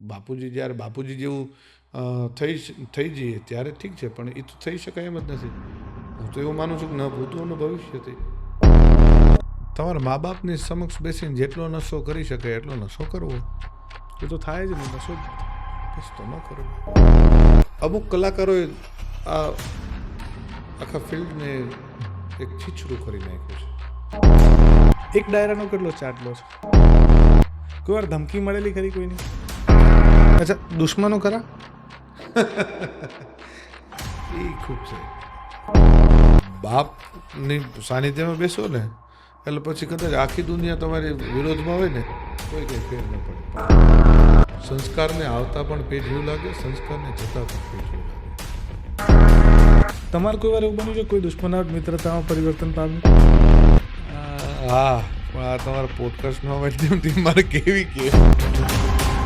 બાપુજી, જ્યારે બાપુજી જેવું થઈ થઈ જઈએ ત્યારે ઠીક છે, પણ એ તો થઈ શકાય એમ જ નથી. હું તો એવું માનું છું કે ન ભૂતોનું ભવિષ્ય ભવિષ્યથી તમારા મા બાપની સમક્ષ બેસીને જેટલો નશો કરી શકે, એટલો નશો કરવો. એ તો થાય જ નહીં નશો બસ તો ન કરવો. અમુક કલાકારોએ આ આખા ફિલ્ડને એક છીછરું કરી નાખ્યું છે. એક ડાયરાનો કેટલો ચાર્જ લો છો? કોઈ વાર ધમકી મળેલી ખરી કોઈની? અચ્છા દુશ્મનો ખરા? એ ખૂબ છે. બાપની સાનિધ્યમાં બેસો ને એટલે પછી કદાચ આખી દુનિયા તમારી વિરોધમાં હોય ને કોઈ કંઈ ફેર ન પડે. સંસ્કારને આવતા પણ પેઢીઓ લાગે સંસ્કારને જતા પણ પેઢીઓ લાગે. તમારે કોઈ વાર એવું બન્યું છે કોઈ દુશ્મનાવટ મિત્રતામાં પરિવર્તન પામ્યું? હા પણ આ તમારા પોડકાસ્ટના માધ્યમથી મારે કેવી કે